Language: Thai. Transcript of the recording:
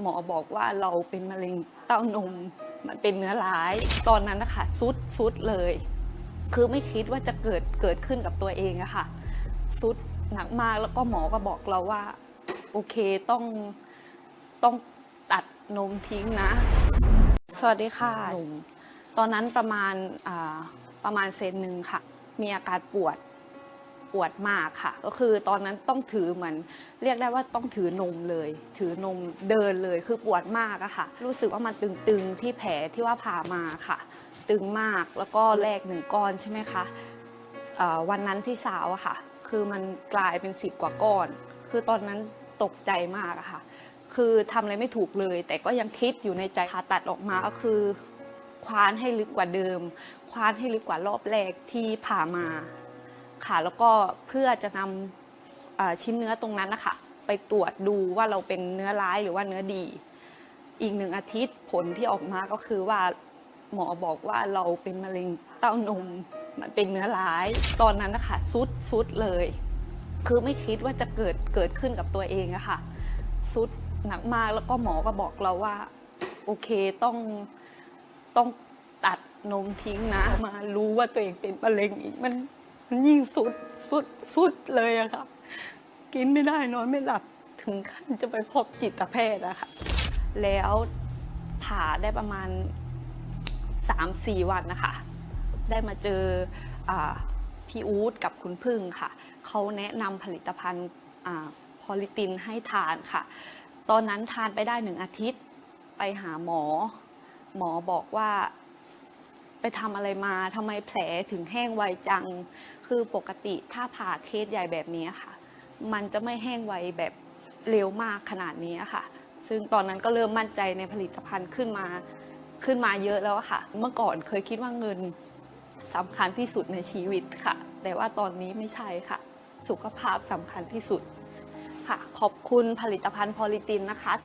หมอบอกว่าเราเป็นมะเร็งเต้านม มันเป็นเนื้อร้าย ตอนนั้นนะคะสุดสุดเลย คือไม่คิดว่าจะเกิดเกิดขึ้นกับตัวเองอะค่ะสุดหนักมากแล้วก็หมอก็บอกเราว่า โอเคต้องต้องตัดนมทิ้งนะ สวัสดีค่ะหนุ่มตอนนั้นประมาณอ่าประมาณเซนหนึ่งค่ะ มีอาการปวด ปวดมากค่ะ ก็คือตอนนั้นต้องถือเหมือนเรียกได้ว่าต้องถือนมเลย ถือนมเดินเลยคือปวดมากอะค่ะ รู้สึกว่ามันตึงๆที่แผลที่ว่าผ่ามาค่ะ ตึงมากแล้วก็แลกหนึ่งก้อนใช่ไหมคะวันนั้นที่สาวอะค่ะ คือมันกลายเป็นสิบกว่าก้อน คือตอนนั้นตกใจมากอะค่ะ คือทำอะไรไม่ถูกเลย แต่ก็ยังคิดอยู่ในใจผ่าตัดออกมาก็คือคว้านให้ลึกกว่าเดิม คว้านให้ลึกกว่ารอบแรกที่ผ่ามา ค่ะ แล้วก็เพื่อจะนำชิ้นเนื้อตรงนั้นนะคะไปตรวจดูว่าเราเป็นเนื้อร้ายหรือว่าเนื้อดี อีกหนึ่งอาทิตย์ผลที่ออกมาก็คือว่าหมอบอกว่าเราเป็นมะเร็งเต้านมมันเป็นเนื้อร้าย ตอนนั้นนะคะสุดสุดเลย คือไม่คิดว่าจะเกิดเกิดขึ้นกับตัวเองอะค่ะสุดหนักมากแล้วก็หมอก็บอกเราว่า โอเคต้องต้องตัดนมทิ้งนะ มารู้ว่าตัวเองเป็นมะเร็งอีกมัน มันยิ่งสุดสุดสุดเลยอะค่ะ กินไม่ได้นอนไม่หลับถึงขั้นจะไปพบจิตแพทย์อะค่ะ แล้วผ่าได้ประมาณ 3-4 วันนะคะ ได้มาเจออพี่อู๊ดกับคุณพึ่งค่ะ เขาแนะนำผลิตภัณฑ์พอลิตินให้ทานค่ะ ตอนนั้นทานไปได้หนึ่งอาทิตย์ ไปหาหมอ หมอบอกว่า ไปทำอะไรมาทำไมแผลถึงแห้งไวจัง คือปกติถ้าผ่าเคสใหญ่แบบนี้ค่ะ มันจะไม่แห้งไวแบบเร็วมากขนาดนี้ค่ะ ซึ่งตอนนั้นก็เริ่มมั่นใจในผลิตภัณฑ์ขึ้นมาขึ้นมาเยอะแล้วค่ะ เมื่อก่อนเคยคิดว่าเงินสำคัญที่สุดในชีวิตค่ะ แต่ว่าตอนนี้ไม่ใช่ค่ะ สุขภาพสำคัญที่สุดค่ะ ขอบคุณผลิตภัณฑ์พอลิตินนะคะ